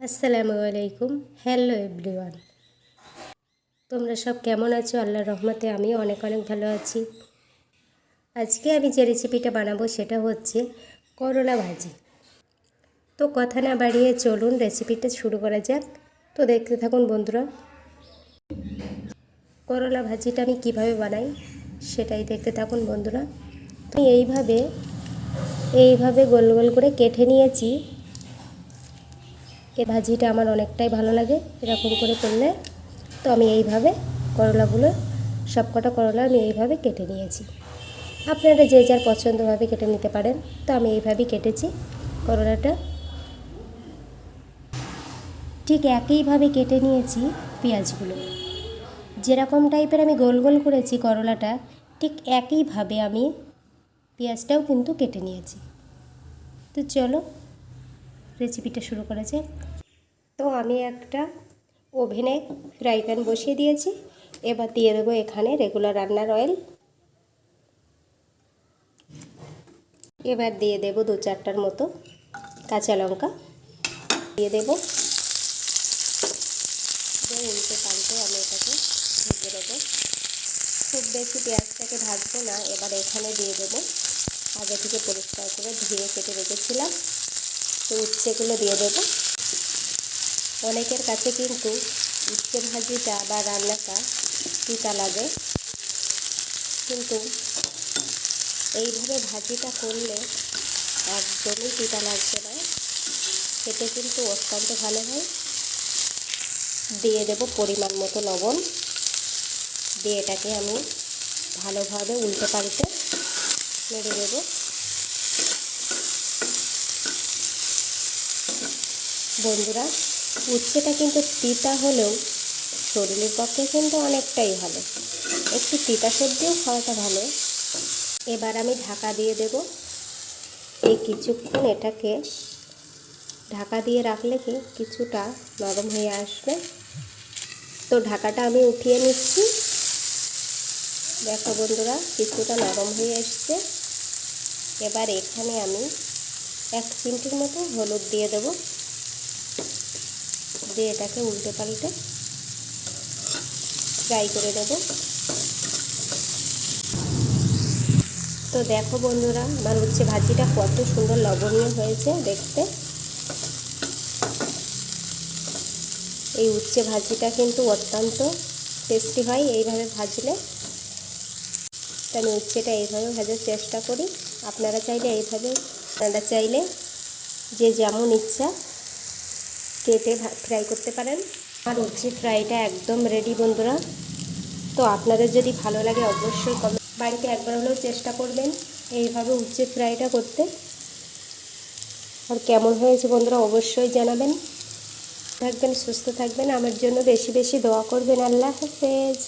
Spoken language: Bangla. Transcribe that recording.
আসসালামু আলাইকুম। হ্যালো এভরিওয়ান তোমরা সব কেমন আছো? আল্লাহর রহমতে আমিও অনেক অনেক ভালো আছি। আজকে আমি যে রেসিপিটা বানাবো সেটা হচ্ছে করলা ভাজি। তো কথা না বাড়িয়ে চলুন রেসিপিটা শুরু করা যাক। তো দেখতে থাকুন বন্ধুরা। করলা ভাজিটা আমি কীভাবে বানাই সেটাই দেখতে থাকুন বন্ধুরা। আমি এইভাবে এইভাবে গোল গোল করে কেটে নিয়েছি। এ ভাজিটা আমার অনেকটাই ভালো লাগে এরকম করে করলে। তো আমি এইভাবে করলাগুলো সব কটা করলা আমি এইভাবে কেটে নিয়েছি। আপনারা যে যার পছন্দভাবে কেটে নিতে পারেন, তো আমি এইভাবেই কেটেছি করলাটা। ঠিক একইভাবে কেটে নিয়েছি পেঁয়াজগুলো। যেরকম টাইপের আমি গোল গোল করেছি করলাটা, ঠিক একইভাবে আমি পেঁয়াজটাও কিন্তু কেটে নিয়েছি। তো চলো রেসিপিটা শুরু করা যাক। তো আমি একটা ওভেনে ফ্রাই প্যান বসিয়ে দিয়েছি। এবার দিয়ে দেবো এখানে রেগুলার রান্নার অয়েল। এবার দিয়ে দেব দু চারটার মতো কাঁচা লঙ্কা। দিয়ে দেব। উল্টে পাল্টে আমি এটাকে ভেজে দেবো খুব বেশি পেঁয়াজটাকে ভাজবো না, এবার এখানে দিয়ে দেবো আগে থেকে পরিষ্কার করে ধুয়ে কেটে রেখেছিলাম। তো উচ্ছেগুলো দিয়ে দেবো। অনেকের কাছে কিন্তু উচ্ছে ভাজিটা বা রান্নাটা তিতা লাগে কিন্তু এইভাবে ভাজিটা করলে একদমই তিতা লাগছে না। খেতে কিন্তু অত্যন্ত ভালো হয়। দিয়ে দেব পরিমাণ মতো লবণ। দিয়ে এটাকে আমি ভালোভাবে উল্টে পাল্টে নেড়ে দেবো। বন্ধুরা উচ্ছেটা কিন্তু তিতা হলেও শরীরের পক্ষে কিন্তু অনেকটাই ভালো। একটু তিতা সবজিও খাওয়াটা ভালো। এবার আমি ঢাকা দিয়ে দেব। এই কিছুক্ষণ এটাকে ঢাকা দিয়ে রাখলে কি কিছুটা নরম হয়ে আসবে? তো ঢাকাটা আমি উঠিয়ে নিচ্ছি। দেখো বন্ধুরা, কিছুটা নরম হয়ে এসছে। এবার এখানে আমি এক চিমটির মতো হলুদ দিয়ে দেবো। দিয়ে এটাকে উল্টে পাল্টে ফ্রাই করে দেবো। তো দেখো বন্ধুরা, আমার উচ্ছে ভাজিটা কত সুন্দর লবণীয় হয়েছে দেখতে। এই উচ্ছে ভাজিটা কিন্তু অত্যন্ত টেস্টি হয় এইভাবে ভাজলে। তো আমি উচ্ছেটা এইভাবে ভাজার চেষ্টা করি। আপনারা চাইলে এইভাবে, আপনারা চাইলে যে যেমন ইচ্ছা কেটে ফ্রাই করতে পারেন। আর উচ্ছে ফ্রাইটা একদম রেডি বন্ধুরা। তো আপনাদের যদি ভালো লাগে অবশ্যই বাড়িতে একবার হলেও চেষ্টা করবেন এইভাবে উচ্ছে ফ্রাইটা করতে। আর কেমন হয়েছে বন্ধুরা অবশ্যই জানাবেন। থাকবেন, সুস্থ থাকবেন। আমার জন্য বেশি বেশি দোয়া করবেন। আল্লাহ হাফেজ।